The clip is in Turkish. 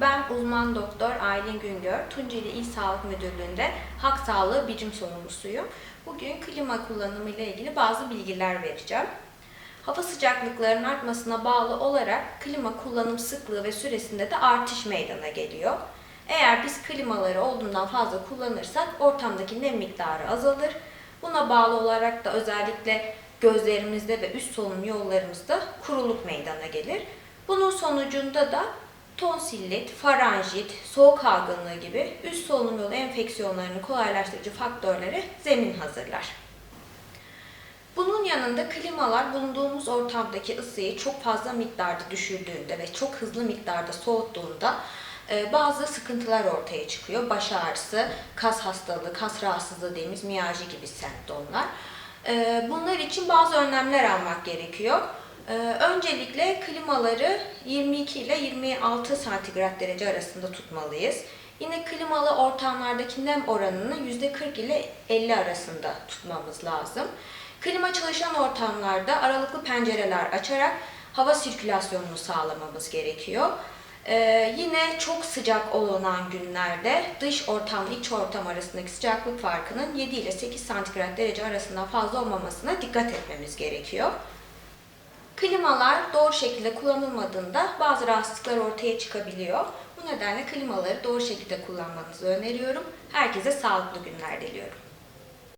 Ben uzman doktor Aylin Güngör, Tunceli İl Sağlık Müdürlüğü'nde halk sağlığı birim sorumlusuyum. Bugün klima kullanımı ile ilgili bazı bilgiler vereceğim. Hava sıcaklıklarının artmasına bağlı olarak klima kullanım sıklığı ve süresinde de artış meydana geliyor. Eğer biz klimaları olduğundan fazla kullanırsak ortamdaki nem miktarı azalır. Buna bağlı olarak da özellikle gözlerimizde ve üst solunum yollarımızda kuruluk meydana gelir. Bunun sonucunda da tonsillit, faranjit, soğuk algınlığı gibi üst solunum yolu enfeksiyonlarını kolaylaştırıcı faktörleri zemin hazırlar. Bunun yanında klimalar bulunduğumuz ortamdaki ısıyı çok fazla miktarda düşürdüğünde ve çok hızlı miktarda soğuttuğunda e, bazı sıkıntılar ortaya çıkıyor. Baş ağrısı, kas hastalığı, kas rahatsızlığı dediğimiz miyajı gibi semptomlar. E, Bunlar için bazı önlemler almak gerekiyor. E, Öncelikle klimaları 22 ile 26 santigrat derece arasında tutmalıyız. Yine klimalı ortamlardaki nem oranını %40 ile 50 arasında tutmamız lazım. Klima çalışan ortamlarda aralıklı pencereler açarak hava sirkülasyonunu sağlamamız gerekiyor. Ee, yine çok sıcak olunan günlerde dış ortam iç ortam arasındaki sıcaklık farkının 7 ile 8 santigrat derece arasından fazla olmamasına dikkat etmemiz gerekiyor. Klimalar doğru şekilde kullanılmadığında bazı rahatsızlıklar ortaya çıkabiliyor. Bu nedenle klimaları doğru şekilde kullanmanızı öneriyorum. Herkese sağlıklı günler diliyorum.